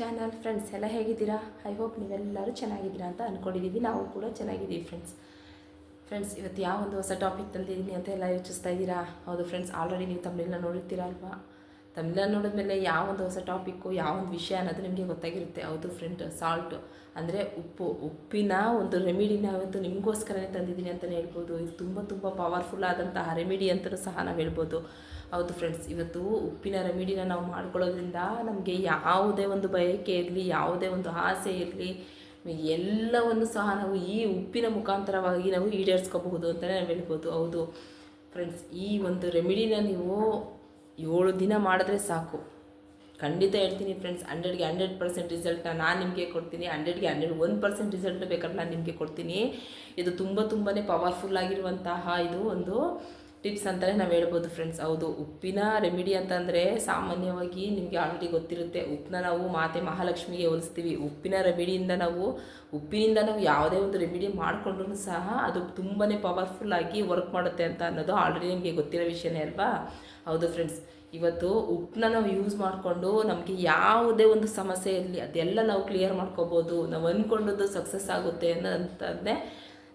Channel friends ಎಲ್ಲ ಹೇಗಿದ್ದೀರಾ? I hope ನೀವೆಲ್ಲರೂ ಚೆನ್ನಾಗಿದ್ದೀರಾ ಅಂತ ಅಂದ್ಕೊಂಡಿದ್ದೀವಿ ನಾವು ಕೂಡ ಚೆನ್ನಾಗಿದ್ದೀವಿ ಫ್ರೆಂಡ್ಸ್. ಫ್ರೆಂಡ್ಸ್, ಇವತ್ತು ಯಾವ ಒಂದು ಹೊಸ ಟಾಪಿಕ್ ತಂದಿದ್ದೀನಿ ಅಂತ ಎಲ್ಲ ಯೋಚಿಸ್ತಾ ಇದ್ದೀರಾ? ಹೌದು ಫ್ರೆಂಡ್ಸ್ ಆಲ್ರೆಡಿ ನೀವು ತಮಿಳನ್ನ ನೋಡಿರ್ತೀರಾ ಅಲ್ವಾ? ತಮಿಳನ್ನ ನೋಡಿದ್ಮೇಲೆ ಯಾವ ಒಂದು ಹೊಸ ಟಾಪಿಕ್ಕು ಯಾವ ಒಂದು ವಿಷಯ ಅನ್ನೋದು ನಿಮಗೆ ಗೊತ್ತಾಗಿರುತ್ತೆ. ಹೌದು ಫ್ರೆಂಡ್ ಸಾಲ್ಟು ಅಂದರೆ ಉಪ್ಪು, ಉಪ್ಪಿನ ಒಂದು ರೆಮಿಡಿನ ಇವತ್ತು ನಿಮಗೋಸ್ಕರನೇ ತಂದಿದ್ದೀನಿ ಅಂತಲೇ ಹೇಳ್ಬೋದು. ಇದು ತುಂಬ ತುಂಬ ಪವರ್ಫುಲ್ ಆದಂತಹ ರೆಮಿಡಿ ಅಂತಲೂ ಸಹ ನಾವು ಹೇಳ್ಬೋದು. ಹೌದು ಫ್ರೆಂಡ್ಸ್ ಇವತ್ತು ಉಪ್ಪಿನ ರೆಮಿಡಿನ ನಾವು ಮಾಡ್ಕೊಳ್ಳೋದ್ರಿಂದ ನಮಗೆ ಯಾವುದೇ ಒಂದು ಬಯಕೆ ಇರಲಿ, ಯಾವುದೇ ಒಂದು ಆಸೆ ಇರಲಿ, ಎಲ್ಲವನ್ನು ಸಹ ನಾವು ಈ ಉಪ್ಪಿನ ಮುಖಾಂತರವಾಗಿ ನಾವು ಈಡೇರಿಸ್ಕೋಬಹುದು ಅಂತಲೇ ನಾವು ಹೇಳ್ಬೋದು. ಹೌದು ಫ್ರೆಂಡ್ಸ್ ಈ ಒಂದು ರೆಮಿಡಿನ ನೀವು ಏಳು ದಿನ ಮಾಡಿದ್ರೆ ಸಾಕು. ಖಂಡಿತ ಹೇಳ್ತೀನಿ ಫ್ರೆಂಡ್ಸ್ ಹಂಡ್ರೆಡ್ಗೆ ಹಂಡ್ರೆಡ್ ಪರ್ಸೆಂಟ್ ರಿಸಲ್ಟ್ನ ನಾನು ನಿಮಗೆ ಕೊಡ್ತೀನಿ ಹಂಡ್ರೆಡ್ಗೆ ಹಂಡ್ರೆಡ್ ಒನ್ ಪರ್ಸೆಂಟ್ ರಿಸಲ್ಟ್ ಬೇಕಾದ್ರೆ ನಾನು ನಿಮಗೆ ಕೊಡ್ತೀನಿ. ಇದು ತುಂಬ ತುಂಬಾ ಪವರ್ಫುಲ್ ಆಗಿರುವಂತಹ ಇದು ಒಂದು ಟಿಪ್ಸ್ ಅಂತಲೇ ನಾವು ಹೇಳ್ಬೋದು ಫ್ರೆಂಡ್ಸ್ ಹೌದು, ಉಪ್ಪಿನ ರೆಮಿಡಿ ಅಂತಂದರೆ ಸಾಮಾನ್ಯವಾಗಿ ನಿಮಗೆ ಆಲ್ರೆಡಿ ಗೊತ್ತಿರುತ್ತೆ. ಉಪ್ಪನ್ನ ನಾವು ಮಾತೆ ಮಹಾಲಕ್ಷ್ಮಿಗೆ ಹೋಲಿಸ್ತೀವಿ. ಉಪ್ಪಿನ ರೆಮಿಡಿಯಿಂದ ನಾವು, ಉಪ್ಪಿನಿಂದ ನಾವು ಯಾವುದೇ ಒಂದು ರೆಮಿಡಿ ಮಾಡಿಕೊಂಡ್ರೂ ಸಹ ಅದು ತುಂಬಾ ಪವರ್ಫುಲ್ಲಾಗಿ ವರ್ಕ್ ಮಾಡುತ್ತೆ ಅಂತ ಅನ್ನೋದು ಆಲ್ರೆಡಿ ನಿಮಗೆ ಗೊತ್ತಿರೋ ವಿಷಯನೇ ಅಲ್ವಾ? ಹೌದು ಫ್ರೆಂಡ್ಸ್ ಇವತ್ತು ಉಪ್ಪನ್ನ ನಾವು ಯೂಸ್ ಮಾಡಿಕೊಂಡು ನಮಗೆ ಯಾವುದೇ ಒಂದು ಸಮಸ್ಯೆ ಇರಲಿ, ಅದೆಲ್ಲ ನಾವು ಕ್ಲಿಯರ್ ಮಾಡ್ಕೋಬೋದು, ನಾವು ಅಂದ್ಕೊಂಡದ್ದು ಸಕ್ಸಸ್ ಆಗುತ್ತೆ ಅನ್ನೋಂಥದ್ದೇ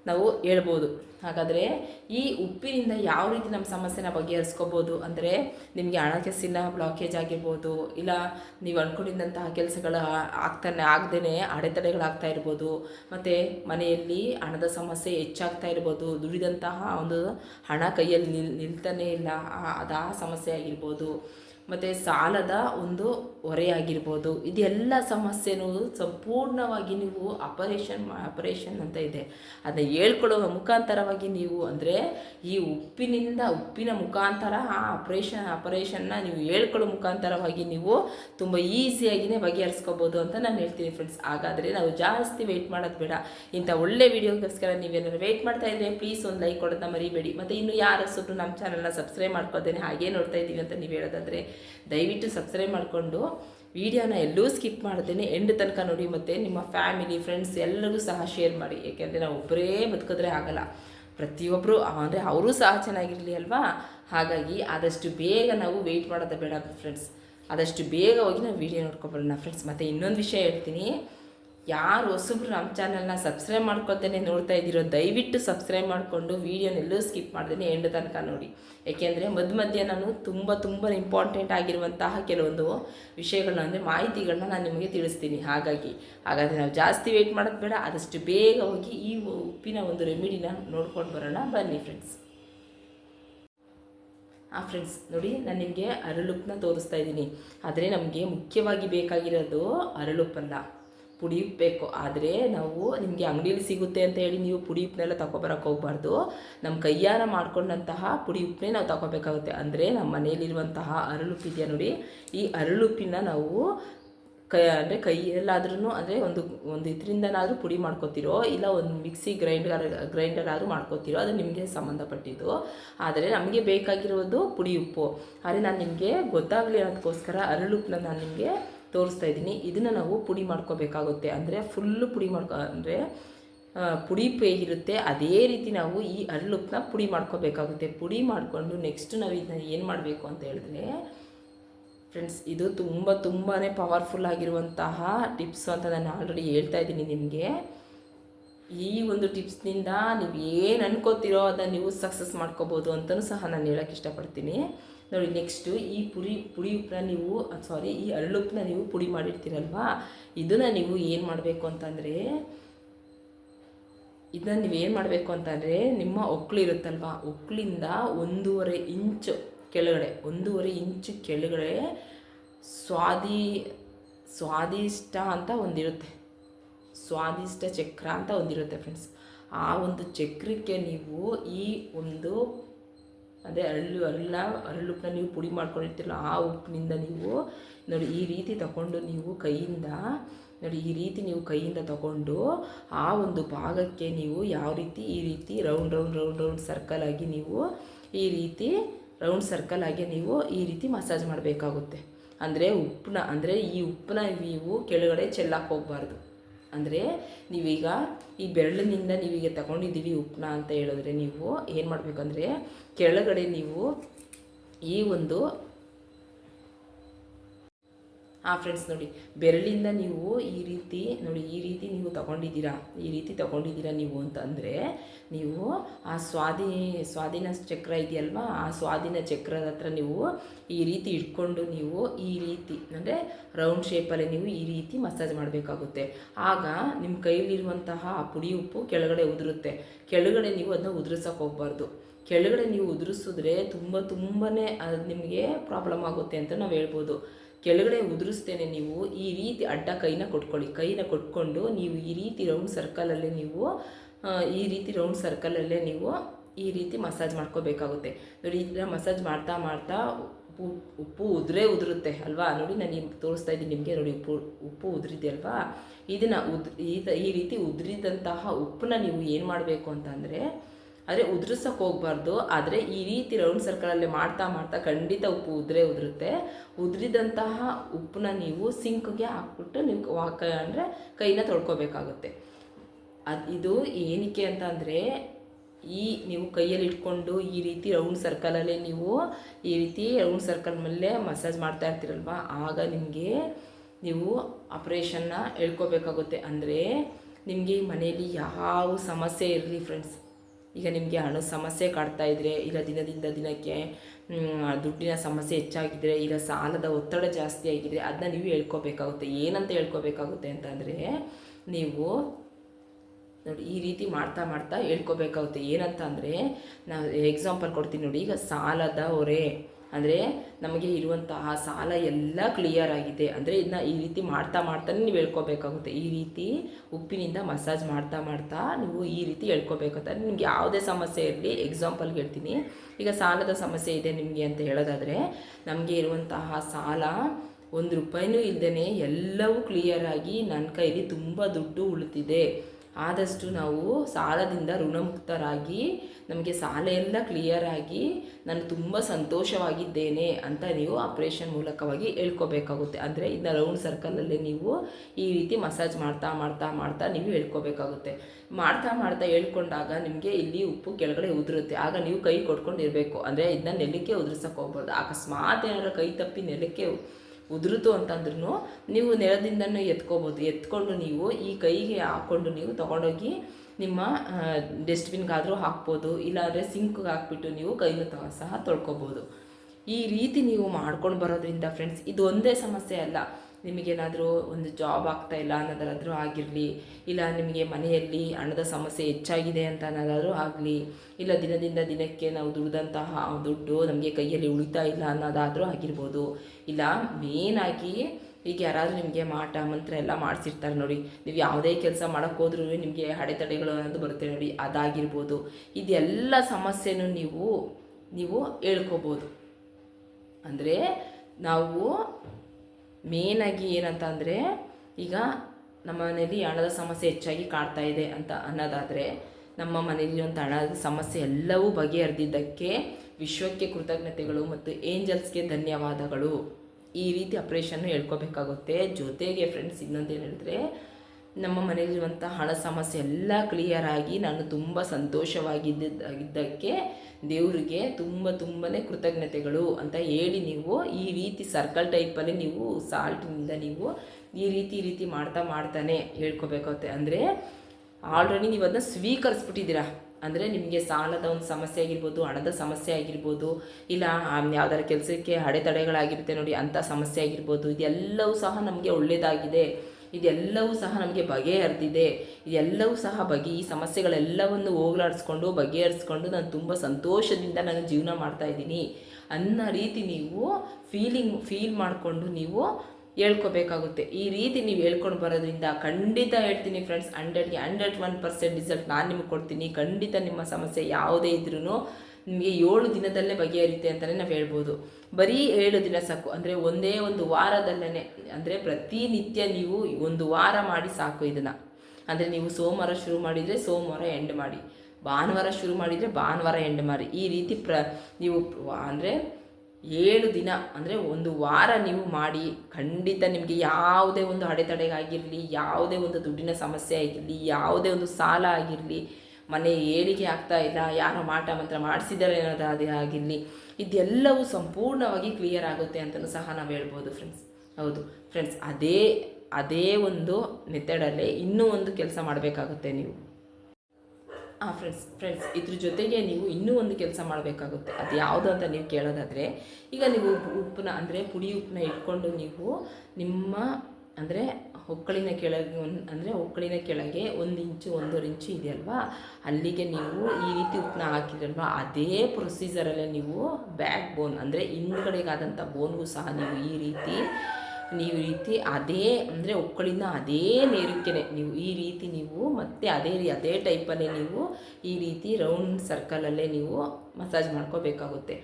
ನಾವು ಹೇಳ್ಬೋದು. ಹಾಗಾದರೆ ಈ ಉಪ್ಪಿನಿಂದ ಯಾವ ರೀತಿ ನಮ್ಮ ಸಮಸ್ಯೆನ ಬಗೆಹರಿಸ್ಕೋಬೋದು ಅಂದರೆ ನಿಮಗೆ ಹಣಕಾಸಿನ ಬ್ಲಾಕೇಜ್ ಆಗಿರ್ಬೋದು, ಇಲ್ಲ ನೀವು ಅಂದ್ಕೊಂಡಿದ್ದಂತಹ ಕೆಲಸಗಳ ಆಗ್ತಾನೆ ಆಗದೇ ಅಡೆತಡೆಗಳಾಗ್ತಾ ಇರ್ಬೋದು, ಮತ್ತು ಮನೆಯಲ್ಲಿ ಹಣದ ಸಮಸ್ಯೆ ಹೆಚ್ಚಾಗ್ತಾ ಇರ್ಬೋದು, ದುಡಿದಂತಹ ಒಂದು ಹಣ ಕೈಯಲ್ಲಿ ನಿಲ್, ನಿಲ್ತಾನೇ ಇಲ್ಲ ಅದು ಆ ಸಮಸ್ಯೆ ಆಗಿರ್ಬೋದು, ಮತ್ತು ಸಾಲದ ಒಂದು ಹೊರೆಯಾಗಿರ್ಬೋದು. ಇದೆಲ್ಲ ಸಮಸ್ಯೆನೂ ಸಂಪೂರ್ಣವಾಗಿ ನೀವು ಆಪರೇಷನ್ ಆಪರೇಷನ್ ಅಂತ ಇದೆ. ಅದನ್ನ ಹೇಳ್ಕೊಳ್ಳೋ ಮುಖಾಂತರವಾಗಿ ನೀವು ಅಂದರೆ ಈ ಉಪ್ಪಿನಿಂದ ಉಪ್ಪಿನ ಮುಖಾಂತರ ಆ ಆಪರೇಷನ್ ಆಪರೇಷನ್ನ ನೀವು ಹೇಳ್ಕೊಳ್ಳೋ ಮುಖಾಂತರವಾಗಿ ನೀವು ತುಂಬ ಈಸಿಯಾಗಿಯೇ ಬಗೆಹರಿಸ್ಕೋಬೋದು ಅಂತ ನಾನು ಹೇಳ್ತೀನಿ ಫ್ರೆಂಡ್ಸ್ ಹಾಗಾದರೆ ನಾವು ಜಾಸ್ತಿ ವೆಯ್ಟ್ ಮಾಡೋದು ಬೇಡ. ಇಂಥ ಒಳ್ಳೆ ವೀಡಿಯೋಗೋಸ್ಕರ ನೀವೇನಾದ್ರು ವೆಯ್ಟ್ ಮಾಡ್ತಾ ಇದ್ರೆ ಪ್ಲೀಸ್ ಒಂದು ಲೈಕ್ ಕೊಡೋದನ್ನ ಮರಿಬೇಡಿ. ಮತ್ತು ಇನ್ನು ಯಾರು ಸುಟ್ಟು ನಮ್ಮ ಚಾನಲ್ನ ಸಬ್ಸ್ಕ್ರೈಬ್ ಮಾಡ್ಕೋದೇನೆ ಹಾಗೇ ನೋಡ್ತಾ ಇದ್ದೀವಿ ಅಂತ ನೀವು ಹೇಳೋದಾದರೆ ದಯವಿಟ್ಟು ಸಬ್ಸ್ಕ್ರೈಬ್ ಮಾಡಿಕೊಂಡು ವಿಡಿಯೋನ ಎಲ್ಲೂ ಸ್ಕಿಪ್ ಮಾಡ್ದೇನೆ ಎಂಡ್ ತನಕ ನೋಡಿ ಮತ್ತು ನಿಮ್ಮ ಫ್ಯಾಮಿಲಿ ಫ್ರೆಂಡ್ಸ್ ಎಲ್ಲರಿಗೂ ಸಹ ಶೇರ್ ಮಾಡಿ. ಏಕೆಂದರೆ ನಾವು ಒಬ್ಬರೇ ಬದುಕಿದ್ರೆ ಆಗಲ್ಲ. ಪ್ರತಿಯೊಬ್ಬರು ಅಂದರೆ ಅವರೂ ಸಹ ಚೆನ್ನಾಗಿರಲಿ ಅಲ್ವಾ? ಹಾಗಾಗಿ ಆದಷ್ಟು ಬೇಗ ನಾವು ವೆಯ್ಟ್ ಮಾಡೋದು ಬೇಡ ಫ್ರೆಂಡ್ಸ್ ಆದಷ್ಟು ಬೇಗ ಹೋಗಿ ನಾವು ವೀಡಿಯೋ ನೋಡ್ಕೊಬರೋಣ ಫ್ರೆಂಡ್ಸ್ ಮತ್ತು ಇನ್ನೊಂದು ವಿಷಯ ಹೇಳ್ತೀನಿ. ಯಾರು ಹೊಸಬ್ರು ನಮ್ಮ ಚಾನಲ್ನ ಸಬ್ಸ್ಕ್ರೈಬ್ ಮಾಡ್ಕೊತೇನೆ ನೋಡ್ತಾ ಇದ್ದೀರೋ, ದಯವಿಟ್ಟು ಸಬ್ಸ್ಕ್ರೈಬ್ ಮಾಡಿಕೊಂಡು ವೀಡಿಯೋನೆಲ್ಲೂ ಸ್ಕಿಪ್ ಮಾಡ್ದೇನೆ ಎಂಡ್ ತನಕ ನೋಡಿ. ಏಕೆಂದರೆ ಮಧ್ಯ ಮಧ್ಯೆ ನಾನು ತುಂಬ ತುಂಬ ಇಂಪಾರ್ಟೆಂಟ್ ಆಗಿರುವಂತಹ ಕೆಲವೊಂದು ವಿಷಯಗಳನ್ನ ಅಂದರೆ ಮಾಹಿತಿಗಳನ್ನ ನಾನು ನಿಮಗೆ ತಿಳಿಸ್ತೀನಿ. ಹಾಗಾಗಿ, ಹಾಗಾದರೆ ನಾವು ಜಾಸ್ತಿ ವೆಯ್ಟ್ ಮಾಡೋದು ಬೇಡ, ಆದಷ್ಟು ಬೇಗ ಹೋಗಿ ಈ ಉಪ್ಪಿನ ಒಂದು ರೆಮಿಡಿನ ನೋಡ್ಕೊಂಡು ಬರೋಣ. ಬನ್ನಿ ಫ್ರೆಂಡ್ಸ್ ಆ ಫ್ರೆಂಡ್ಸ್ ನೋಡಿ ನಾನು ನಿಮಗೆ ಅರಳುಪ್ಪನ್ನ ತೋರಿಸ್ತಾ ಇದ್ದೀನಿ. ಆದರೆ ನಮಗೆ ಮುಖ್ಯವಾಗಿ ಬೇಕಾಗಿರೋದು ಅರಳುಪ್ಪಲ್ಲ ಪುಡಿ ಉಪ್ಪು ಬೇಕು ಆದರೆ ನಾವು ನಿಮಗೆ ಅಂಗಡಿಯಲ್ಲಿ ಸಿಗುತ್ತೆ ಅಂತ ಹೇಳಿ ನೀವು ಪುಡಿ ಉಪ್ಪನ್ನೆಲ್ಲ ತಗೊಬರಕ್ಕೆ ಹೋಗ್ಬಾರ್ದು. ನಮ್ಮ ಕೈಯಾರ ಮಾಡ್ಕೊಂಡಂತಹ ಪುಡಿ ಉಪ್ಪನ್ನೇ ನಾವು ತಗೋಬೇಕಾಗುತ್ತೆ. ಅಂದರೆ ನಮ್ಮ ಮನೆಯಲ್ಲಿರುವಂತಹ ಅರಳುಪ್ಪು ಇದೆಯಾ ನೋಡಿ, ಈ ಅರಳುಪ್ಪಿನ ನಾವು ಕೈ, ಅಂದರೆ ಕೈಯಲ್ಲಾದ್ರೂ ಅಂದರೆ ಒಂದು ಒಂದು ಇದರಿಂದನಾದರೂ ಪುಡಿ ಮಾಡ್ಕೊತಿರೋ, ಇಲ್ಲ ಒಂದು ಮಿಕ್ಸಿ ಗ್ರೈಂಡರ್ ಗ್ರೈಂಡರ್ ಆದರೂ ಮಾಡ್ಕೊತಿರೋ, ಅದು ನಿಮಗೆ ಸಂಬಂಧಪಟ್ಟಿದ್ದು. ಆದರೆ ನಮಗೆ ಬೇಕಾಗಿರೋದು ಪುಡಿ ಉಪ್ಪು. ಆದರೆ ನಾನು ನಿಮಗೆ ಗೊತ್ತಾಗಲಿ ಅನ್ನೋದಕ್ಕೋಸ್ಕರ ಅರಳುಪ್ಪನ್ನ ನಾನು ನಿಮಗೆ ತೋರಿಸ್ತಾ ಇದ್ದೀನಿ. ಇದನ್ನು ನಾವು ಪುಡಿ ಮಾಡ್ಕೋಬೇಕಾಗುತ್ತೆ. ಅಂದರೆ ಫುಲ್ಲು ಪುಡಿ ಮಾಡ್ಕೊ, ಅಂದರೆ ಪುಡಿ ಹೇಗಿರುತ್ತೆ ಅದೇ ರೀತಿ ನಾವು ಈ ಅರಳುಪ್ಪನ್ನ ಪುಡಿ ಮಾಡ್ಕೋಬೇಕಾಗುತ್ತೆ. ಪುಡಿ ಮಾಡಿಕೊಂಡು ನೆಕ್ಸ್ಟ್ ನಾವು ಇದನ್ನ ಏನು ಮಾಡಬೇಕು ಅಂತ ಹೇಳಿದ್ರೆ ಫ್ರೆಂಡ್ಸ್ ಇದು ತುಂಬ ತುಂಬಾ ಪವರ್ಫುಲ್ ಆಗಿರುವಂತಹ ಟಿಪ್ಸು ಅಂತ ನಾನು ಆಲ್ರೆಡಿ ಹೇಳ್ತಾ ಇದ್ದೀನಿ ನಿಮಗೆ. ಈ ಒಂದು ಟಿಪ್ಸ್ನಿಂದ ನೀವು ಏನು ಅನ್ಕೋತಿರೋ ಅದನ್ನು ನೀವು ಸಕ್ಸಸ್ ಮಾಡ್ಕೋಬೋದು ಅಂತಲೂ ಸಹ ನಾನು ಹೇಳೋಕ್ಕೆ ಇಷ್ಟಪಡ್ತೀನಿ. ನೋಡಿ ನೆಕ್ಸ್ಟು ಈ ಪುರಿ ಪುಡಿ ಉಪ್ಪನ್ನ ನೀವು ಸಾರಿ ಈ ಅರಳುಪ್ಪನ್ನ ನೀವು ಪುಡಿ ಮಾಡಿರ್ತೀರಲ್ವಾ? ಇದನ್ನು ನೀವು ಏನು ಮಾಡಬೇಕು ಅಂತಂದರೆ, ಇದನ್ನ ನೀವು ಏನು ಮಾಡಬೇಕು ಅಂತಂದರೆ, ನಿಮ್ಮ ಒಕ್ಳು ಇರುತ್ತಲ್ವ ಒಕ್ಕಳಿಂದ ಒಂದೂವರೆ ಇಂಚು ಕೆಳಗಡೆ, ಒಂದೂವರೆ ಇಂಚು ಕೆಳಗಡೆ ಸ್ವಾದಿ, ಸ್ವಾದಿಷ್ಟ ಅಂತ ಒಂದಿರುತ್ತೆ. ಸ್ವಾದಿಷ್ಟ ಚಕ್ರ ಅಂತ ಒಂದಿರುತ್ತೆ ಫ್ರೆಂಡ್ಸ್ ಆ ಒಂದು ಚಕ್ರಕ್ಕೆ ನೀವು ಈ ಒಂದು ಅದೇ ಅರಳು ಅರಳ ಅರಳುಪ್ಪನ್ನ ನೀವು ಪುಡಿ ಮಾಡ್ಕೊಂಡಿರ್ತೀರಲ್ಲ ಆ ಉಪ್ಪಿನಿಂದ ನೀವು ನೋಡಿ ಈ ರೀತಿ ತಗೊಂಡು ನೀವು ಕೈಯಿಂದ, ನೋಡಿ ಈ ರೀತಿ ನೀವು ಕೈಯಿಂದ ತಗೊಂಡು ಆ ಒಂದು ಭಾಗಕ್ಕೆ ನೀವು ಯಾವ ರೀತಿ, ಈ ರೀತಿ round round round round circle ಆಗಿ ನೀವು ಈ ರೀತಿ ರೌಂಡ್ ಸರ್ಕಲ್ ಆಗಿ ನೀವು ಈ ರೀತಿ ಮಸಾಜ್ ಮಾಡಬೇಕಾಗುತ್ತೆ. ಅಂದರೆ ಉಪ್ಪನ್ನ, ಅಂದರೆ ಈ ಉಪ್ಪನ್ನ ನೀವು ಕೆಳಗಡೆ ಚೆಲ್ಲಕ್ಕೆ ಹೋಗಬಾರ್ದು. ಅಂದರೆ ನೀವೀಗ ಈ ಬೆರಳಿನಿಂದ ನೀವೀಗ ತಗೊಂಡಿದ್ದೀವಿ ಉಪ್ಪನ್ನ ಅಂತ ಹೇಳಿದ್ರೆ ನೀವು ಏನು ಮಾಡಬೇಕಂದ್ರೆ ಕೆಳಗಡೆ ನೀವು ಈ ಒಂದು ಹಾಂ ಫ್ರೆಂಡ್ಸ್ ನೋಡಿ, ಬೆರಳಿಂದ ನೀವು ಈ ರೀತಿ ನೋಡಿ, ಈ ರೀತಿ ನೀವು ತಗೊಂಡಿದ್ದೀರಾ, ಈ ರೀತಿ ತಗೊಂಡಿದ್ದೀರಾ ನೀವು ಅಂತಂದರೆ ನೀವು ಆ ಸ್ವಾಧೀ ಸ್ವಾಧೀನ ಚಕ್ರ ಇದೆಯಲ್ವಾ, ಆ ಸ್ವಾಧೀನ ಚಕ್ರದ ಹತ್ರ ನೀವು ಈ ರೀತಿ ಇಟ್ಕೊಂಡು ನೀವು ಈ ರೀತಿ, ಅಂದರೆ ರೌಂಡ್ ಶೇಪಲ್ಲಿ ನೀವು ಈ ರೀತಿ ಮಸಾಜ್ ಮಾಡಬೇಕಾಗುತ್ತೆ. ಆಗ ನಿಮ್ಮ ಕೈಯಲ್ಲಿರುವಂತಹ ಆ ಪುಡಿ ಉಪ್ಪು ಕೆಳಗಡೆ ಉದುರುತ್ತೆ. ಕೆಳಗಡೆ ನೀವು ಅದನ್ನ ಉದುರಿಸೋಕೆ ಹೋಗ್ಬಾರ್ದು. ಕೆಳಗಡೆ ನೀವು ಉದುರಿಸಿದ್ರೆ ತುಂಬ ತುಂಬಾ ಅದು ನಿಮಗೆ ಪ್ರಾಬ್ಲಮ್ ಆಗುತ್ತೆ ಅಂತ ನಾವು ಹೇಳ್ಬೋದು. ಕೆಳಗಡೆ ಉದುರಿಸ್ತೇನೆ ನೀವು, ಈ ರೀತಿ ಅಡ್ಡ ಕೈನ ಕೊಟ್ಕೊಳ್ಳಿ. ಕೈನ ಕೊಟ್ಕೊಂಡು ನೀವು ಈ ರೀತಿ ರೌಂಡ್ ಸರ್ಕಲಲ್ಲೇ ನೀವು ಈ ರೀತಿ ರೌಂಡ್ ಸರ್ಕಲಲ್ಲೇ ನೀವು ಈ ರೀತಿ ಮಸಾಜ್ ಮಾಡ್ಕೋಬೇಕಾಗುತ್ತೆ. ನೋಡಿ, ಈ ಥರ ಮಸಾಜ್ ಮಾಡ್ತಾ ಮಾಡ್ತಾ ಉಪ್ಪು ಉಪ್ಪು ಉದುರೇ ಉದುರುತ್ತೆ ಅಲ್ವಾ? ನೋಡಿ, ನಾನು ತೋರಿಸ್ತಾ ಇದ್ದೀನಿ ನಿಮಗೆ. ನೋಡಿ, ಉಪ್ಪು ಉಪ್ಪು ಉದುರಿದೆ ಅಲ್ವಾ? ಇದನ್ನು ಉದ್, ಈ ಈ ರೀತಿ ಉದುರಿದಂತಹ ಉಪ್ಪನ್ನ ನೀವು ಏನು ಮಾಡಬೇಕು ಅಂತಂದರೆ ಆದರೆ ಉದುರಿಸೋಕೆ ಹೋಗ್ಬಾರ್ದು. ಆದರೆ ಈ ರೀತಿ ರೌಂಡ್ ಸರ್ಕಲಲ್ಲಿ ಮಾಡ್ತಾ ಮಾಡ್ತಾ ಖಂಡಿತ ಉಪ್ಪು ಉದುರೇ ಉದುರುತ್ತೆ. ಉದುರಿದಂತಹ ಉಪ್ಪನ್ನ ನೀವು ಸಿಂಕ್ಗೆ ಹಾಕ್ಬಿಟ್ಟು ನಿಮ್ಗೆ ವಾಕ ಅಂದರೆ ಕೈನ ತೊಳ್ಕೊಬೇಕಾಗುತ್ತೆ. ಅದು ಇದು ಏನಕ್ಕೆ ಅಂತ ಅಂದರೆ ಈ ನೀವು ಕೈಯಲ್ಲಿ ಇಟ್ಕೊಂಡು ಈ ರೀತಿ ರೌಂಡ್ ಸರ್ಕಲಲ್ಲೇ ನೀವು ಈ ರೀತಿ ರೌಂಡ್ ಸರ್ಕಲ್ ಮೇಲೆ ಮಸಾಜ್ ಮಾಡ್ತಾ ಇರ್ತೀರಲ್ವ? ಆಗ ನಿಮಗೆ ನೀವು ಆಪ್ರೇಷನ್ನ ಎಳ್ಕೋಬೇಕಾಗುತ್ತೆ. ಅಂದರೆ ನಿಮಗೆ ಮನೆಯಲ್ಲಿ ಯಾವ ಸಮಸ್ಯೆ ಇರಲಿ ಫ್ರೆಂಡ್ಸ್ ಈಗ ನಿಮಗೆ ಹಣದ ಸಮಸ್ಯೆ ಕಾಡ್ತಾ ಇದ್ರೆ ಇಲ್ಲ ದಿನದಿಂದ ದಿನಕ್ಕೆ ದುಡ್ಡಿನ ಸಮಸ್ಯೆ ಹೆಚ್ಚಾಗಿದ್ರೆ ಇಲ್ಲ ಸಾಲದ ಒತ್ತಡ ಜಾಸ್ತಿ ಆಗಿದ್ರೆ ಅದನ್ನ ನೀವು ಹೇಳ್ಕೋಬೇಕಾಗುತ್ತೆ. ಏನಂತ ಹೇಳ್ಕೋಬೇಕಾಗುತ್ತೆ ಅಂತಂದರೆ, ನೀವು ನೋಡಿ ಈ ರೀತಿ ಮಾಡ್ತಾ ಮಾಡ್ತಾ ಹೇಳ್ಕೋಬೇಕಾಗುತ್ತೆ. ಏನಂತ ಅಂದರೆ ನಾವು ಎಕ್ಸಾಂಪಲ್ ಕೊಡ್ತೀನಿ ನೋಡಿ. ಈಗ ಸಾಲದ ಹೊರೆ ಅಂದರೆ ನಮಗೆ ಇರುವಂತಹ ಸಾಲ ಎಲ್ಲ ಕ್ಲಿಯರ್ ಆಗಿದೆ. ಅಂದರೆ ಇದನ್ನ ಈ ರೀತಿ ಮಾಡ್ತಾ ಮಾಡ್ತಾನೆ ನೀವು ಹೇಳ್ಕೋಬೇಕಾಗುತ್ತೆ. ಈ ರೀತಿ ಉಪ್ಪಿನಿಂದ ಮಸಾಜ್ ಮಾಡ್ತಾ ಮಾಡ್ತಾ ನೀವು ಈ ರೀತಿ ಹೇಳ್ಕೊಬೇಕಾಗುತ್ತೆ ನಿಮ್ಗೆ ಯಾವುದೇ ಸಮಸ್ಯೆ ಇರಲಿ ಎಕ್ಸಾಂಪಲ್ಗೆ ಹೇಳ್ತೀನಿ. ಈಗ ಸಾಲದ ಸಮಸ್ಯೆ ಇದೆ ನಿಮಗೆ ಅಂತ ಹೇಳೋದಾದರೆ, ನಮಗೆ ಇರುವಂತಹ ಸಾಲ ಒಂದು ರೂಪಾಯಿನೂ ಇಲ್ಲದೇ ಎಲ್ಲವೂ ಕ್ಲಿಯರ್ ಆಗಿ ನನ್ನ ಕೈಲಿ ತುಂಬ ದುಡ್ಡು ಉಳಿತಿದೆ. ಆದಷ್ಟು ನಾವು ಸಾಲದಿಂದ ಋಣಮುಕ್ತರಾಗಿ, ನಮಗೆ ಸಾಲ ಎಲ್ಲ ಕ್ಲಿಯರ್ ಆಗಿ, ನಾನು ತುಂಬ ಸಂತೋಷವಾಗಿದ್ದೇನೆ ಅಂತ ನೀವು ಆಪ್ರೇಷನ್ ಮೂಲಕವಾಗಿ ಹೇಳ್ಕೊಬೇಕಾಗುತ್ತೆ. ಅಂದರೆ ಇದನ್ನ ರೌಂಡ್ ಸರ್ಕಲಲ್ಲಿ ನೀವು ಈ ರೀತಿ ಮಸಾಜ್ ಮಾಡ್ತಾ ಮಾಡ್ತಾ ಮಾಡ್ತಾ ನೀವು ಹೇಳ್ಕೊಬೇಕಾಗುತ್ತೆ. ಮಾಡ್ತಾ ಮಾಡ್ತಾ ಹೇಳ್ಕೊಂಡಾಗ ನಿಮಗೆ ಇಲ್ಲಿ ಉಪ್ಪು ಕೆಳಗಡೆ ಉದುರುತ್ತೆ. ಆಗ ನೀವು ಕೈ ಕೊಟ್ಕೊಂಡಿರಬೇಕು. ಅಂದರೆ ಇದನ್ನ ನೆಲಕ್ಕೆ ಉದುರ್ಸಕ್ಕೆ ಹೋಗ್ಬಾರ್ದು. ಅಕಸ್ಮಾತ್ ಏನಾದ್ರೂ ಕೈ ತಪ್ಪಿ ನೆಲಕ್ಕೆ ಉದುರುತು ಅಂತಂದ್ರೂ ನೀವು ನೆಲದಿಂದನೂ ಎತ್ಕೋಬೋದು. ಎತ್ಕೊಂಡು ನೀವು ಈ ಕೈಗೆ ಹಾಕ್ಕೊಂಡು ನೀವು ತೊಗೊಂಡೋಗಿ ನಿಮ್ಮ ಡಸ್ಟ್ಬಿನ್ಗಾದರೂ ಹಾಕ್ಬೋದು. ಇಲ್ಲಾಂದರೆ ಸಿಂಕ್ಗೆ ಹಾಕ್ಬಿಟ್ಟು ನೀವು ಕೈನ ತ, ಸಹ ತೊಳ್ಕೊಬೋದು. ಈ ರೀತಿ ನೀವು ಮಾಡ್ಕೊಂಡು ಬರೋದ್ರಿಂದ ಫ್ರೆಂಡ್ಸ್, ಇದು ಒಂದೇ ಸಮಸ್ಯೆ ಅಲ್ಲ. ನಿಮಗೇನಾದರೂ ಒಂದು ಜಾಬ್ ಆಗ್ತಾ ಇಲ್ಲ ಅನ್ನೋದಾದ್ರೂ ಆಗಿರಲಿ, ಇಲ್ಲ ನಿಮಗೆ ಮನೆಯಲ್ಲಿ ಹಣದ ಸಮಸ್ಯೆ ಹೆಚ್ಚಾಗಿದೆ ಅಂತ ಅನ್ನೋದಾದರೂ ಆಗಲಿ, ಇಲ್ಲ ದಿನದಿಂದ ದಿನಕ್ಕೆ ನಾವು ದುಡಿದಂತಹ ದುಡ್ಡು ನಮಗೆ ಕೈಯಲ್ಲಿ ಉಳಿತಾ ಇಲ್ಲ ಅನ್ನೋದಾದರೂ ಆಗಿರ್ಬೋದು. ಇಲ್ಲ ಮೇನಾಗಿ ಈಗ ಯಾರಾದರೂ ನಿಮಗೆ ಮಾಟ, ಮಂತ್ರ ಎಲ್ಲ ಮಾಡಿಸಿರ್ತಾರೆ ನೋಡಿ. ನೀವು ಯಾವುದೇ ಕೆಲಸ ಮಾಡೋಕ್ಕೆ ಹೋದ್ರೂ ನಿಮಗೆ ಅಡೆತಡೆಗಳು ಅನ್ನೋದು ಬರುತ್ತೆ ನೋಡಿ. ಅದಾಗಿರ್ಬೋದು. ಇದೆಲ್ಲ ಸಮಸ್ಯೆನೂ ನೀವು ನೀವು ಹೇಳ್ಕೋಬೋದು. ಅಂದರೆ ನಾವು ಮೇನಾಗಿ ಏನಂತ ಅಂದರೆ ಈಗ ನಮ್ಮ ಮನೆಯಲ್ಲಿ ಹಣದ ಸಮಸ್ಯೆ ಹೆಚ್ಚಾಗಿ ಕಾಡ್ತಾ ಇದೆ ಅಂತ ಅನ್ನೋದಾದರೆ, ನಮ್ಮ ಮನೆಯಲ್ಲಿ ಒಂದು ಹಣದ ಸಮಸ್ಯೆ ಎಲ್ಲವೂ ಬಗೆಹರಿದಿದ್ದಕ್ಕೆ ವಿಶ್ವಕ್ಕೆ ಕೃತಜ್ಞತೆಗಳು ಮತ್ತು ಏಂಜಲ್ಸ್ಗೆ ಧನ್ಯವಾದಗಳು. ಈ ರೀತಿ ಆಪ್ರೇಷನ್ನು ಹೇಳ್ಕೊಬೇಕಾಗುತ್ತೆ. ಜೊತೆಗೆ ಫ್ರೆಂಡ್ಸ್ ಇನ್ನೊಂದೇನು ಹೇಳಿದ್ರೆ ನಮ್ಮ ಮನೆಯಲ್ಲಿರುವಂಥ ಹಣ ಸಮಸ್ಯೆ ಎಲ್ಲ ಕ್ಲಿಯರ್ ಆಗಿ ನಾನು ತುಂಬ ಸಂತೋಷವಾಗಿದ್ದಕ್ಕೆ ದೇವರಿಗೆ ತುಂಬ ತುಂಬಾ ಕೃತಜ್ಞತೆಗಳು ಅಂತ ಹೇಳಿ ನೀವು ಈ ರೀತಿ ಸರ್ಕಲ್ ಟೈಪಲ್ಲಿ ನೀವು ಸಾಲ್ಟಿನಿಂದ ನೀವು ಈ ರೀತಿ ಈ ರೀತಿ ಮಾಡ್ತಾ ಮಾಡ್ತಾನೆ ಹೇಳ್ಕೊಬೇಕಾಗುತ್ತೆ ಅಂದರೆ ಆಲ್ರೆಡಿ ನೀವು ಅದನ್ನ ಸ್ವೀಕರಿಸ್ಬಿಟ್ಟಿದ್ದೀರಾ? ಅಂದರೆ ನಿಮಗೆ ಸಾಲದ ಒಂದು ಸಮಸ್ಯೆ ಆಗಿರ್ಬೋದು, ಹಣದ ಸಮಸ್ಯೆ ಆಗಿರ್ಬೋದು, ಇಲ್ಲ ಯಾವ್ದಾರ ಕೆಲಸಕ್ಕೆ ಅಡೆತಡೆಗಳಾಗಿರುತ್ತೆ ನೋಡಿ ಅಂಥ ಸಮಸ್ಯೆ ಆಗಿರ್ಬೋದು, ಇದೆಲ್ಲವೂ ಸಹ ನಮಗೆ ಒಳ್ಳೆಯದಾಗಿದೆ ಇದೆಲ್ಲವೂ ಸಹ ನಮಗೆ ಬಗೆಹರಿದಿದೆ. ಇದೆಲ್ಲವೂ ಸಹ ಬಗೆ, ಈ ಸಮಸ್ಯೆಗಳೆಲ್ಲವನ್ನು ಹೋಗಲಾಡಿಸ್ಕೊಂಡು, ಬಗೆಹರಿಸ್ಕೊಂಡು ನಾನು ತುಂಬ ಸಂತೋಷದಿಂದ ನಾನು ಜೀವನ ಮಾಡ್ತಾ ಇದ್ದೀನಿ. ಅನ್ನೋ ರೀತಿ ನೀವು ಫೀಲಿಂಗ್ ಫೀಲ್ ಮಾಡಿಕೊಂಡು ನೀವು ಹೇಳ್ಕೊಬೇಕಾಗುತ್ತೆ. ಈ ರೀತಿ ನೀವು ಹೇಳ್ಕೊಂಡು ಬರೋದ್ರಿಂದ ಖಂಡಿತ ಹೇಳ್ತೀನಿ ಫ್ರೆಂಡ್ಸ್ ಹಂಡ್ರೆಡ್ಗೆ ಹಂಡ್ರೆಡ್ ಒನ್ ಪರ್ಸೆಂಟ್ ರಿಸಲ್ಟ್ ನಾನು ನಿಮಗೆ ಕೊಡ್ತೀನಿ. ಖಂಡಿತ ನಿಮ್ಮ ಸಮಸ್ಯೆ ಯಾವುದೇ ಇದ್ರೂ ನಿಮಗೆ ಏಳು ದಿನದಲ್ಲೇ ಬಗೆಹರಿಯುತ್ತೆ ಅಂತಲೇ ನಾವು ಹೇಳ್ಬೋದು. ಬರೀ ಏಳು ದಿನ ಸಾಕು, ಅಂದರೆ ಒಂದೇ ಒಂದು ವಾರದಲ್ಲೇ ಅಂದರೆ ಪ್ರತಿನಿತ್ಯ ನೀವು ಒಂದು ವಾರ ಮಾಡಿ ಸಾಕು ಇದನ್ನು. ಅಂದರೆ ನೀವು ಸೋಮವಾರ ಶುರು ಮಾಡಿದರೆ ಸೋಮವಾರ ಎಂಡ್ ಮಾಡಿ, ಭಾನುವಾರ ಶುರು ಮಾಡಿದರೆ ಭಾನುವಾರ ಎಂಡ್ ಮಾಡಿ. ಈ ರೀತಿ ಪ್ರ, ನೀವು ಅಂದರೆ ಏಳು ದಿನ, ಅಂದರೆ ಒಂದು ವಾರ ನೀವು ಮಾಡಿ, ಖಂಡಿತ ನಿಮಗೆ ಯಾವುದೇ ಒಂದು ಅಡೆತಡೆಗಾಗಿರಲಿ, ಯಾವುದೇ ಒಂದು ದುಡ್ಡಿನ ಸಮಸ್ಯೆ ಆಗಿರಲಿ, ಯಾವುದೇ ಒಂದು ಸಾಲ ಆಗಿರಲಿ ಮನೆ ಏಳಿಗೆ ಆಗ್ತಾ ಇಲ್ಲ, ಯಾರೋ ಮಾಟ ಮಂತ್ರ ಮಾಡಿಸಿದ್ದಾರೆ ಅನ್ನೋದು ಅದೇ ಆಗಿರಲಿ ಇದೆಲ್ಲವೂ ಸಂಪೂರ್ಣವಾಗಿ ಕ್ಲಿಯರ್ ಆಗುತ್ತೆ ಅಂತಲೂ ಸಹ ನಾವು ಹೇಳ್ಬೋದು ಫ್ರೆಂಡ್ಸ್ ಹೌದು. ಫ್ರೆಂಡ್ಸ್ ಅದೇ ಅದೇ ಒಂದು ಮೆಥಡಲ್ಲೇ ಇನ್ನೂ ಒಂದು ಕೆಲಸ ಮಾಡಬೇಕಾಗುತ್ತೆ ನೀವು. ಹಾಂ ಫ್ರೆಂಡ್ಸ್ ಫ್ರೆಂಡ್ಸ್ ಇದ್ರ ಜೊತೆಗೆ ನೀವು ಇನ್ನೂ ಒಂದು ಕೆಲಸ ಮಾಡಬೇಕಾಗುತ್ತೆ. ಅದು ಯಾವುದು ಅಂತ ನೀವು ಕೇಳೋದಾದರೆ, ಈಗ ನೀವು ಉಪ್ಪು- ಉಪ್ಪನ್ನ ಅಂದರೆ ಪುಡಿ ಉಪ್ಪನ್ನ ಇಟ್ಕೊಂಡು ನೀವು ನಿಮ್ಮ ಅಂದರೆ ಹೊಕ್ಕಳಿನ ಕೆಳಗೆ ಒಂದು, ಅಂದರೆ ಹೊಕ್ಕಳಿನ ಕೆಳಗೆ ಒಂದು ಇಂಚು, ಒಂದೂವರೆ ಇಂಚು ಇದೆಯಲ್ವಾ ಅಲ್ಲಿಗೆ ನೀವು ಈ ರೀತಿ ಉಪ್ಪನ್ನ ಹಾಕಿದ್ರಲ್ವಾ? ಅದೇ ಪ್ರೊಸೀಜರಲ್ಲೇ ನೀವು ಬ್ಯಾಕ್ ಬೋನ್ ಅಂದರೆ ಹಿಂದ್ಗಡೆಗಾದಂಥ ಬೋನ್ಗೂ ಸಹ ನೀವು ಈ ರೀತಿ, ನೀವು ರೀತಿ ಅದೇ, ಅಂದರೆ ಒಕ್ಕಳಿನ ಅದೇ ನೇರಕ್ಕೆನೆ ನೀವು ಈ ರೀತಿ ನೀವು ಮತ್ತೆ ಅದೇ ಅದೇ ಟೈಪಲ್ಲೇ ನೀವು ಈ ರೀತಿ ರೌಂಡ್ ಸರ್ಕಲಲ್ಲೇ ನೀವು ಮಸಾಜ್ ಮಾಡ್ಕೋಬೇಕಾಗುತ್ತೆ.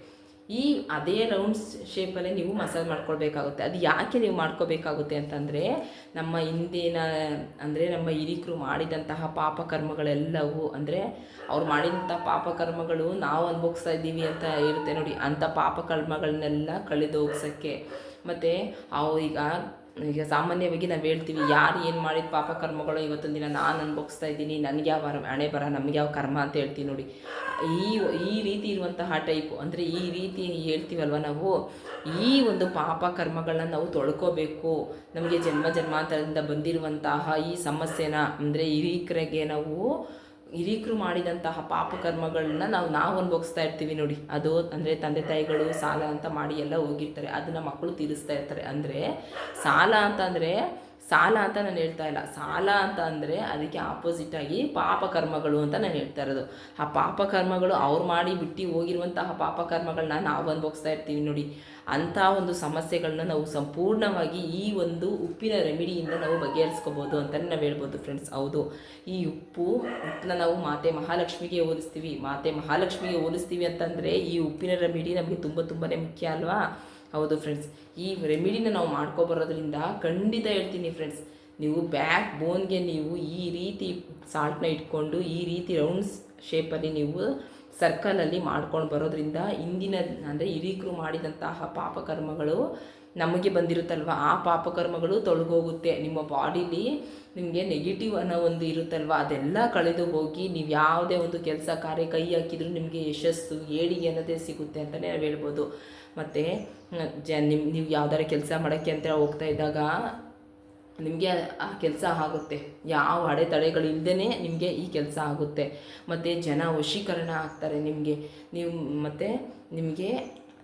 ಈ ಅದೇ ರೌಂಡ್ಸ್ ಶೇಪಲ್ಲೇ ನೀವು ಮಸಾಜ್ ಮಾಡ್ಕೊಳ್ಬೇಕಾಗುತ್ತೆ. ಅದು ಯಾಕೆ ನೀವು ಮಾಡ್ಕೋಬೇಕಾಗುತ್ತೆ ಅಂತಂದರೆ, ನಮ್ಮ ಹಿಂದಿನ, ಅಂದರೆ ನಮ್ಮ ಹಿರಿಕರು ಮಾಡಿದಂತಹ ಪಾಪಕರ್ಮಗಳೆಲ್ಲವೂ ಅಂದರೆ ಅವ್ರು ಮಾಡಿದಂಥ ಪಾಪಕರ್ಮಗಳು ನಾವು ಅನುಭವಿಸ್ತಾ ಇದ್ದೀವಿ ಅಂತ ಇರುತ್ತೆ ನೋಡಿ. ಅಂಥ ಪಾಪಕರ್ಮಗಳನ್ನೆಲ್ಲ ಕಳೆದು ಹೋಗ್ಸೋಕ್ಕೆ ಮತ್ತು ಈಗ ಈಗ ಸಾಮಾನ್ಯವಾಗಿ ನಾವು ಹೇಳ್ತೀವಿ, ಯಾರು ಏನು ಮಾಡಿದ ಪಾಪ ಕರ್ಮಗಳು ಇವತ್ತೊಂದು ದಿನ ನಾನು ಅನುಭವಿಸ್ತಾ ಇದ್ದೀನಿ, ನನಗೆ ಯಾವ ಹಣೆ ಬರ, ನಮಗೆ ಯಾವ ಕರ್ಮ ಅಂತ ಹೇಳ್ತೀವಿ ನೋಡಿ. ಈ ಈ ರೀತಿ ಇರುವಂತಹ ಟೈಪು ಅಂದರೆ ಈ ರೀತಿ ಹೇಳ್ತೀವಲ್ವ ನಾವು? ಈ ಒಂದು ಪಾಪ ಕರ್ಮಗಳನ್ನ ನಾವು ತೊಳ್ಕೋಬೇಕು. ನಮಗೆ ಜನ್ಮ ಜನ್ಮಾಂತರದಿಂದ ಬಂದಿರುವಂತಹ ಈ ಸಮಸ್ಯೆನ ಅಂದರೆ ಹಿರೀಕರಿಗೆ ನಾವು ಹಿರೀಕರು ಮಾಡಿದಂತಹ ಪಾಪಕರ್ಮಗಳನ್ನ ನಾವು ನಾವು ಅನುಭವಿಸ್ತಾ ಇರ್ತೀವಿ ನೋಡಿ. ಅದು ಅಂದರೆ ತಂದೆ ತಾಯಿಗಳು ಸಾಲ ಅಂತ ಮಾಡಿ ಎಲ್ಲ ಹೋಗಿರ್ತಾರೆ. ಅದನ್ನು ಮಕ್ಕಳು ತೀರಿಸ್ತಾ ಇರ್ತಾರೆ. ಅಂದರೆ ಸಾಲ ಅಂತ ಅಂದರೆ ಸಾಲ ಅಂತ ನಾನು ಹೇಳ್ತಾ ಇಲ್ಲ. ಸಾಲ ಅಂತ ಅಂದರೆ ಅದಕ್ಕೆ ಆಪೋಸಿಟ್ ಆಗಿ ಪಾಪಕರ್ಮಗಳು ಅಂತ ನಾನು ಹೇಳ್ತಾ ಇರೋದು. ಆ ಪಾಪಕರ್ಮಗಳು ಅವ್ರು ಮಾಡಿ ಬಿಟ್ಟು ಹೋಗಿರುವಂತಹ ಪಾಪಕರ್ಮಗಳನ್ನ ನಾವು ಅನುಭವಿಸ್ತಾ ಇರ್ತೀವಿ ನೋಡಿ. ಅಂಥ ಒಂದು ಸಮಸ್ಯೆಗಳನ್ನ ನಾವು ಸಂಪೂರ್ಣವಾಗಿ ಈ ಒಂದು ಉಪ್ಪಿನ ರೆಮಿಡಿಯಿಂದ ನಾವು ಬಗೆಹರಿಸ್ಕೋಬೋದು ಅಂತಲೇ ನಾವು ಹೇಳ್ಬೋದು ಫ್ರೆಂಡ್ಸ್ ಹೌದು. ಈ ಉಪ್ಪು, ಉಪ್ಪನ್ನ ನಾವು ಮಾತೆ ಮಹಾಲಕ್ಷ್ಮಿಗೆ ಹೋಲಿಸ್ತೀವಿ. ಮಾತೆ ಮಹಾಲಕ್ಷ್ಮಿಗೆ ಹೋಲಿಸ್ತೀವಿ ಅಂತಂದರೆ ಈ ಉಪ್ಪಿನ ರೆಮಿಡಿ ನಮಗೆ ತುಂಬ ತುಂಬಾ ಮುಖ್ಯ ಅಲ್ವಾ? ಹೌದು ಫ್ರೆಂಡ್ಸ್ ಈ ರೆಮಿಡಿನ ನಾವು ಮಾಡ್ಕೊಬರೋದ್ರಿಂದ ಖಂಡಿತ ಹೇಳ್ತೀನಿ ಫ್ರೆಂಡ್ಸ್ ನೀವು ಬ್ಯಾಕ್ ಬೋನ್ಗೆ ನೀವು ಈ ರೀತಿ ಸಾಲ್ಟ್ನ ಇಟ್ಕೊಂಡು, ಈ ರೀತಿ ರೌಂಡ್ಸ್ ಶೇಪಲ್ಲಿ ನೀವು ಸರ್ಕಲಲ್ಲಿ ಮಾಡ್ಕೊಂಡು ಬರೋದ್ರಿಂದ ಇಂದಿನ ಅಂದರೆ ಹಿರೀಕರು ಮಾಡಿದಂತಹ ಪಾಪಕರ್ಮಗಳು ನಮಗೆ ಬಂದಿರುತ್ತಲ್ವ? ಆ ಪಾಪಕರ್ಮಗಳು ತೊಳಗೋಗುತ್ತೆ. ನಿಮ್ಮ ಬಾಡಿಲಿ ನಿಮಗೆ ನೆಗೆಟಿವ್ ಅನ್ನೋ ಒಂದು ಇರುತ್ತಲ್ವ? ಅದೆಲ್ಲ ಕಳೆದು ಹೋಗಿ ನೀವು ಯಾವುದೇ ಒಂದು ಕೆಲಸ ಕಾರ್ಯ ಕೈ ಹಾಕಿದ್ರು ನಿಮಗೆ ಯಶಸ್ಸು, ಏಳಿಗೆ ಅನ್ನೋದೇ ಸಿಗುತ್ತೆ ಅಂತಲೇ ನಾವು ಹೇಳ್ಬೋದು. ಮತ್ತು ಜ ನಿಮ್ಮ ನೀವು ಯಾವ್ದಾರ ಕೆಲಸ ಮಾಡೋಕ್ಕೆ ಅಂತ ಹೋಗ್ತಾ ಇದ್ದಾಗ ನಿಮಗೆ ಆ ಕೆಲಸ ಆಗುತ್ತೆ. ಯಾವ ಅಡೆತಡೆಗಳಿಲ್ಲದೇ ನಿಮಗೆ ಈ ಕೆಲಸ ಆಗುತ್ತೆ. ಮತ್ತು ಜನ ವಶೀಕರಣ ಆಗ್ತಾರೆ ನಿಮಗೆ. ನೀವು, ಮತ್ತು ನಿಮಗೆ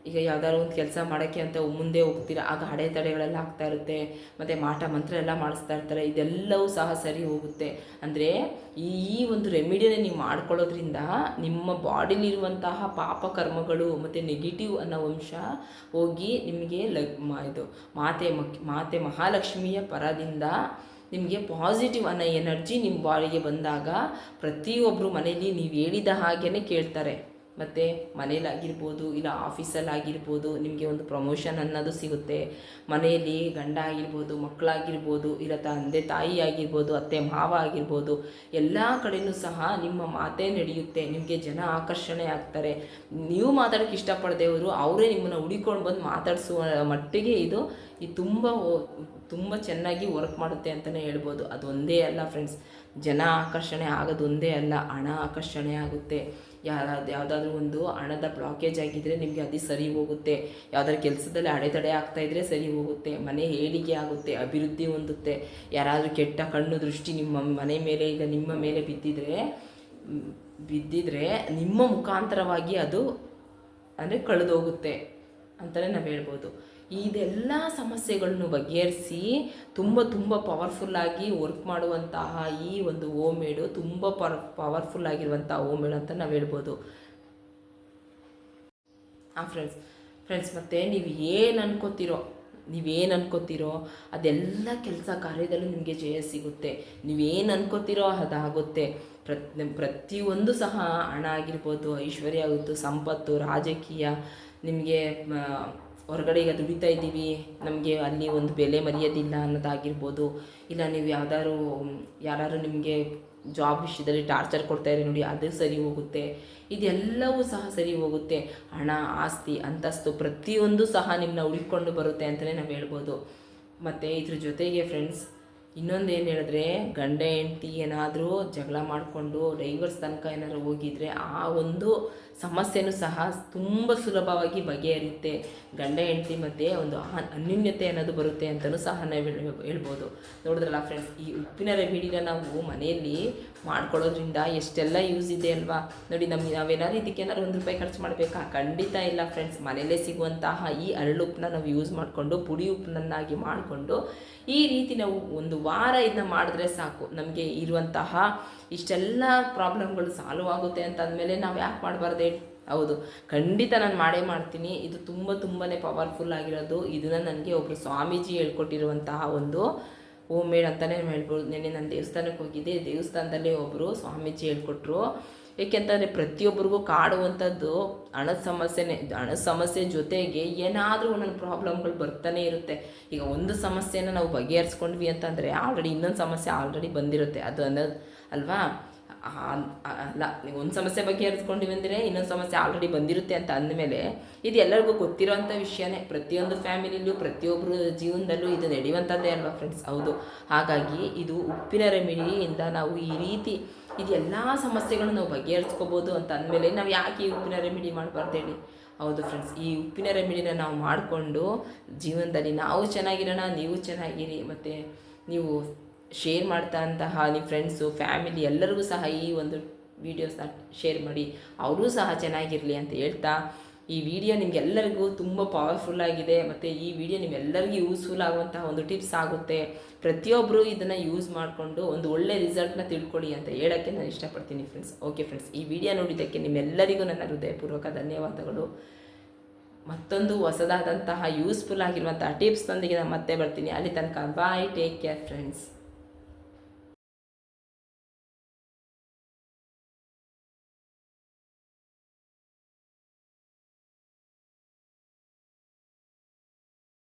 ಈಗ ಯಾವ್ದಾದ್ರು ಒಂದು ಕೆಲಸ ಮಾಡೋಕ್ಕೆ ಅಂತ ಮುಂದೆ ಹೋಗ್ತೀರಾ? ಆಗ ಅಡೆತಡೆಗಳೆಲ್ಲ ಆಗ್ತಾ ಇರುತ್ತೆ, ಮತ್ತು ಮಾಟ ಮಂತ್ರ ಎಲ್ಲ ಮಾಡಿಸ್ತಾ ಇರ್ತಾರೆ, ಇದೆಲ್ಲವೂ ಸಹ ಸರಿ ಹೋಗುತ್ತೆ. ಅಂದರೆ ಈ ಒಂದು ರೆಮಿಡಿನ ನೀವು ಮಾಡ್ಕೊಳ್ಳೋದ್ರಿಂದ ನಿಮ್ಮ ಬಾಡಿಲಿರುವಂತಹ ಪಾಪಕರ್ಮಗಳು ಮತ್ತು ನೆಗೆಟಿವ್ ಅನ್ನೋ ಅಂಶ ಹೋಗಿ ನಿಮಗೆ ಲಗ್ ಇದು ಮಾತೆ ಮಕ್ ಮಾತೆ ಮಹಾಲಕ್ಷ್ಮಿಯ ಪರದಿಂದ ನಿಮಗೆ ಪಾಸಿಟಿವ್ ಅನ್ನೋ ಎನರ್ಜಿ ನಿಮ್ಮ ಬಾಡಿಗೆ ಬಂದಾಗ ಪ್ರತಿಯೊಬ್ಬರು ಮನೆಯಲ್ಲಿ ನೀವು ಹೇಳಿದ ಹಾಗೇ ಕೇಳ್ತಾರೆ. ಮತ್ತು ಮನೇಲಾಗಿರ್ಬೋದು ಇಲ್ಲ ಆಫೀಸಲ್ಲಾಗಿರ್ಬೋದು ನಿಮಗೆ ಒಂದು ಪ್ರಮೋಷನ್ ಅನ್ನೋದು ಸಿಗುತ್ತೆ. ಮನೆಯಲ್ಲಿ ಗಂಡ ಆಗಿರ್ಬೋದು, ಮಕ್ಕಳಾಗಿರ್ಬೋದು, ಇಲ್ಲ ತಂದೆ ತಾಯಿ ಆಗಿರ್ಬೋದು, ಅತ್ತೆ ಮಾವ ಆಗಿರ್ಬೋದು, ಎಲ್ಲ ಕಡೆಯೂ ಸಹ ನಿಮ್ಮ ಮಾತೇ ನಡೆಯುತ್ತೆ. ನಿಮಗೆ ಜನ ಆಕರ್ಷಣೆ ಆಗ್ತಾರೆ. ನೀವು ಮಾತಾಡೋಕ್ಕೆ ಇಷ್ಟಪಡದೇವರು ಅವರೇ ನಿಮ್ಮನ್ನು ಹುಡಿಕೊಂಡು ಬಂದು ಮಾತಾಡಿಸುವ ಮಟ್ಟಿಗೆ ಇದು ಈ ತುಂಬ ತುಂಬ ಚೆನ್ನಾಗಿ ವರ್ಕ್ ಮಾಡುತ್ತೆ ಅಂತಲೇ ಹೇಳ್ಬೋದು. ಅದೊಂದೇ ಅಲ್ಲ ಫ್ರೆಂಡ್ಸ್ ಜನ ಆಕರ್ಷಣೆ ಆಗೋದು ಒಂದೇ ಅಲ್ಲ, ಹಣ ಆಕರ್ಷಣೆ ಆಗುತ್ತೆ. ಯಾರಾದ್ರು ಯಾವುದಾದ್ರೂ ಒಂದು ಹಣದ ಬ್ಲಾಕೇಜ್ ಆಗಿದ್ದರೆ ನಿಮಗೆ ಅದು ಸರಿ ಹೋಗುತ್ತೆ. ಯಾವುದಾದ್ರು ಕೆಲಸದಲ್ಲಿ ಅಡೆತಡೆ ಆಗ್ತಾ ಇದ್ದರೆ ಸರಿ ಹೋಗುತ್ತೆ. ಮನೆ ಏಳಿಗೆ ಆಗುತ್ತೆ, ಅಭಿವೃದ್ಧಿ ಹೊಂದುತ್ತೆ. ಯಾರಾದರೂ ಕೆಟ್ಟ ಕಣ್ಣು ದೃಷ್ಟಿ ನಿಮ್ಮ ಮನೆ ಮೇಲೆ ಈಗ ನಿಮ್ಮ ಮೇಲೆ ಬಿದ್ದಿದ್ರೆ ಬಿದ್ದಿದ್ರೆ ನಿಮ್ಮ ಮುಖಾಂತರವಾಗಿ ಅದು ಅಂದರೆ ಕಳೆದೋಗುತ್ತೆ ಅಂತಲೇ ನಾವು ಹೇಳ್ಬೋದು. ಇದೆಲ್ಲ ಸಮಸ್ಯೆಗಳನ್ನು ಬಗೆಹರಿಸಿ ತುಂಬ ತುಂಬ ಪವರ್ಫುಲ್ಲಾಗಿ ವರ್ಕ್ ಮಾಡುವಂತಹ ಈ ಒಂದು ಓಮೇಡು ತುಂಬ ಪವರ್ ಪವರ್ಫುಲ್ ಆಗಿರುವಂಥ ಮೇಡ್ ಅಂತ ನಾವು ಹೇಳ್ಬೋದು. ಹಾಂ ಫ್ರೆಂಡ್ಸ್ ಫ್ರೆಂಡ್ಸ್ ಮತ್ತು ನೀವು ಏನು ಅನ್ಕೋತಿರೋ ನೀವೇನು ಅನ್ಕೋತಿರೋ ಅದೆಲ್ಲ ಕೆಲಸ ಕಾರ್ಯದಲ್ಲೂ ನಿಮಗೆ ಜಯ ಸಿಗುತ್ತೆ. ನೀವೇನು ಅನ್ಕೋತಿರೋ ಅದಾಗುತ್ತೆ. ಪ್ರತಿ ಪ್ರತಿಯೊಂದು ಸಹ ಹಣ ಆಗಿರ್ಬೋದು, ಐಶ್ವರ್ಯ ಆಗುತ್ತೆ, ಸಂಪತ್ತು, ರಾಜಕೀಯ, ನಿಮಗೆ ಹೊರಗಡೆ ಈಗ ದುಡಿತಾ ಇದ್ದೀವಿ, ನಮಗೆ ಅಲ್ಲಿ ಒಂದು ಬೆಲೆ ಮರೆಯೋದಿಲ್ಲ ಅನ್ನೋದಾಗಿರ್ಬೋದು. ಇಲ್ಲ ನೀವು ಯಾವ್ದಾದ್ರು ಯಾರು ನಿಮಗೆ ಜಾಬ್ ವಿಷಯದಲ್ಲಿ ಟಾರ್ಚರ್ ಕೊಡ್ತಾರೆ ನೋಡಿ ಅದು ಸರಿ ಹೋಗುತ್ತೆ. ಇದೆಲ್ಲವೂ ಸಹ ಸರಿ ಹೋಗುತ್ತೆ. ಹಣ, ಆಸ್ತಿ, ಅಂತಸ್ತು ಪ್ರತಿಯೊಂದು ಸಹ ನಿಮ್ಮನ್ನ ಹುಡುಕೊಂಡು ಬರುತ್ತೆ ಅಂತಲೇ ನಾವು ಹೇಳ್ಬೋದು. ಮತ್ತು ಇದ್ರ ಜೊತೆಗೆ ಫ್ರೆಂಡ್ಸ್ ಇನ್ನೊಂದು ಏನು ಹೇಳಿದ್ರೆ, ಗಂಡ, ಹೆಂಡತಿ ಏನಾದರೂ ಜಗಳ ಮಾಡಿಕೊಂಡು ಡೈವರ್ಸ್ ತನಕ ಏನಾದ್ರು ಹೋಗಿದ್ರೆ ಆ ಒಂದು ಸಮಸ್ಯೆನೂ ಸಹ ತುಂಬ ಸುಲಭವಾಗಿ ಬಗೆಹರಿಯುತ್ತೆ. ಗಂಡ, ಹೆಂಡತಿ ಮಧ್ಯೆ ಒಂದು ಅನ್- ಅನ್ಯೂನ್ಯತೆ ಅನ್ನೋದು ಬರುತ್ತೆ ಅಂತಲೂ ಸಹ ನಾವು ಹೇಳ್- ಹೇಳ್ಬೋದು. ನೋಡಿದ್ರಲ್ಲ ಫ್ರೆಂಡ್ಸ್ ಈ ಉಪ್ಪಿನ ರೆಮಿಡಿನ ನಾವು ಮನೆಯಲ್ಲಿ ಮಾಡ್ಕೊಳ್ಳೋದ್ರಿಂದ ಎಷ್ಟೆಲ್ಲ ಯೂಸ್ ಇದೆ ಅಲ್ವಾ? ನೋಡಿ, ನಮಗೆ ನಾವೇನಾದ್ರು ಇದಕ್ಕೇನಾದ್ರು ಒಂದು ರೂಪಾಯಿ ಖರ್ಚು ಮಾಡಬೇಕಾ? ಖಂಡಿತ ಇಲ್ಲ ಫ್ರೆಂಡ್ಸ್ ಮನೆಯಲ್ಲೇ ಸಿಗುವಂತಹ ಈ ಅರಳು ಉಪ್ಪನ್ನ ನಾವು ಯೂಸ್ ಮಾಡಿಕೊಂಡು, ಪುಡಿ ಉಪ್ಪನ್ನಾಗಿ ಮಾಡಿಕೊಂಡು, ಈ ರೀತಿ ನಾವು ಒಂದು ವಾರ ಇದನ್ನ ಮಾಡಿದ್ರೆ ಸಾಕು. ನಮಗೆ ಇರುವಂತಹ ಇಷ್ಟೆಲ್ಲ ಪ್ರಾಬ್ಲಮ್ಗಳು ಸಾಲ್ವ್ ಆಗುತ್ತೆ ಅಂತ ಅಂದಮೇಲೆ ನಾವು ಯಾಕೆ ಮಾಡಬಾರ್ದೆ? ಹೌದು. ಖಂಡಿತ ನಾನು ಮಾಡೇ ಮಾಡ್ತೀನಿ. ಇದು ತುಂಬ ತುಂಬಾ ಪವರ್ಫುಲ್ ಆಗಿರೋದು. ಇದನ್ನ ನನಗೆ ಒಬ್ಬರು ಸ್ವಾಮೀಜಿ ಹೇಳ್ಕೊಟ್ಟಿರುವಂತಹ ಒಂದು ಹೋಮ್ ಮೇಡ್ ಅಂತಲೇ ಹೇಳ್ಬೋದು. ನಿನ್ನೆ ನಾನು ದೇವಸ್ಥಾನಕ್ಕೆ ಹೋಗಿದ್ದೆ. ದೇವಸ್ಥಾನದಲ್ಲಿ ಒಬ್ಬರು ಸ್ವಾಮೀಜಿ ಹೇಳ್ಕೊಟ್ರು. ಏಕೆಂತಂದರೆ ಪ್ರತಿಯೊಬ್ಬರಿಗೂ ಕಾಡುವಂಥದ್ದು ಹಣದ ಸಮಸ್ಯೆನೇ. ಹಣದ ಸಮಸ್ಯೆ ಜೊತೆಗೆ ಏನಾದರೂ ಒಂದೊಂದು ಪ್ರಾಬ್ಲಮ್ಗಳು ಬರ್ತಾನೆ ಇರುತ್ತೆ. ಈಗ ಒಂದು ಸಮಸ್ಯೆನ ನಾವು ಬಗೆಹರಿಸ್ಕೊಂಡ್ವಿ ಅಂತಂದರೆ ಆಲ್ರೆಡಿ ಇನ್ನೊಂದು ಸಮಸ್ಯೆ ಆಲ್ರೆಡಿ ಬಂದಿರುತ್ತೆ. ಅದು ಅನ್ನೋದು ಅಲ್ವಾ? ಅಲ್ಲ, ನೀವು ಒಂದು ಸಮಸ್ಯೆ ಬಗ್ಗೆ ಹರಿಸ್ಕೊಂಡಿವಿ ಅಂದರೆ ಇನ್ನೊಂದು ಸಮಸ್ಯೆ ಆಲ್ರೆಡಿ ಬಂದಿರುತ್ತೆ ಅಂತ ಅಂದಮೇಲೆ ಇದು ಎಲ್ಲರಿಗೂ ಗೊತ್ತಿರೋವಂಥ ವಿಷಯನೇ. ಪ್ರತಿಯೊಂದು ಫ್ಯಾಮಿಲಿಯಲ್ಲೂ ಪ್ರತಿಯೊಬ್ಬರು ಜೀವನದಲ್ಲೂ ಇದು ನಡೆಯುವಂಥದ್ದೇ ಅಲ್ವಾ ಫ್ರೆಂಡ್ಸ್ ಹೌದು. ಹಾಗಾಗಿ ಇದು ಉಪ್ಪಿನ ರೆಮಿಡಿಯಿಂದ ನಾವು ಈ ರೀತಿ ಇದು ಎಲ್ಲ ಸಮಸ್ಯೆಗಳನ್ನು ನಾವು ಬಗೆಹರಿಸ್ಕೋಬೋದು ಅಂತ ಅಂದಮೇಲೆ ನಾವು ಯಾಕೆ ಈ ಉಪ್ಪಿನ ರೆಮಿಡಿ ಮಾಡಬಾರ್ದು ಹೇಳಿ? ಹೌದು ಫ್ರೆಂಡ್ಸ್ ಈ ಉಪ್ಪಿನ ರೆಮಿಡಿನ ನಾವು ಮಾಡಿಕೊಂಡು ಜೀವನದಲ್ಲಿ ನಾವು ಚೆನ್ನಾಗಿರೋಣ, ನೀವು ಚೆನ್ನಾಗಿರಿ, ಮತ್ತು ನೀವು ಶೇರ್ ಮಾಡ್ತಾ ಅಂತಹ ನಿಮ್ಮ ಫ್ರೆಂಡ್ಸು ಫ್ಯಾಮಿಲಿ ಎಲ್ಲರಿಗೂ ಸಹ ಈ ಒಂದು ವಿಡಿಯೋಸ್ನ ಶೇರ್ ಮಾಡಿ, ಅವರೂ ಸಹ ಚೆನ್ನಾಗಿರಲಿ ಅಂತ ಹೇಳ್ತಾ, ಈ ವಿಡಿಯೋ ನಿಮಗೆಲ್ಲರಿಗೂ ತುಂಬ ಪವರ್ಫುಲ್ ಆಗಿದೆ. ಮತ್ತು ಈ ವಿಡಿಯೋ ನಿಮ್ಮೆಲ್ಲರಿಗೂ ಯೂಸ್ಫುಲ್ ಆಗುವಂತಹ ಒಂದು ಟಿಪ್ಸ್ ಆಗುತ್ತೆ. ಪ್ರತಿಯೊಬ್ಬರು ಇದನ್ನು ಯೂಸ್ ಮಾಡಿಕೊಂಡು ಒಂದು ಒಳ್ಳೆ ರಿಸಲ್ಟ್ನ ತಿಳ್ಕೊಳ್ಳಿ ಅಂತ ಹೇಳೋಕ್ಕೆ ನಾನು ಇಷ್ಟಪಡ್ತೀನಿ ಫ್ರೆಂಡ್ಸ್ ಓಕೆ ಫ್ರೆಂಡ್ಸ್ ಈ ವಿಡಿಯೋ ನೋಡಿದ್ದಕ್ಕೆ ನಿಮ್ಮೆಲ್ಲರಿಗೂ ನನ್ನ ಹೃದಯಪೂರ್ವಕ ಧನ್ಯವಾದಗಳು. ಮತ್ತೊಂದು ಹೊಸದಾದಂತಹ ಯೂಸ್ಫುಲ್ ಆಗಿರುವಂತಹ ಟಿಪ್ಸ್ನೊಂದಿಗೆ ನಾನು ಮತ್ತೆ ಬರ್ತೀನಿ. ಅಲ್ಲಿ ತನಕ ಬಾಯ್ ಟೇಕ್ ಕೇರ್ ಫ್ರೆಂಡ್ಸ್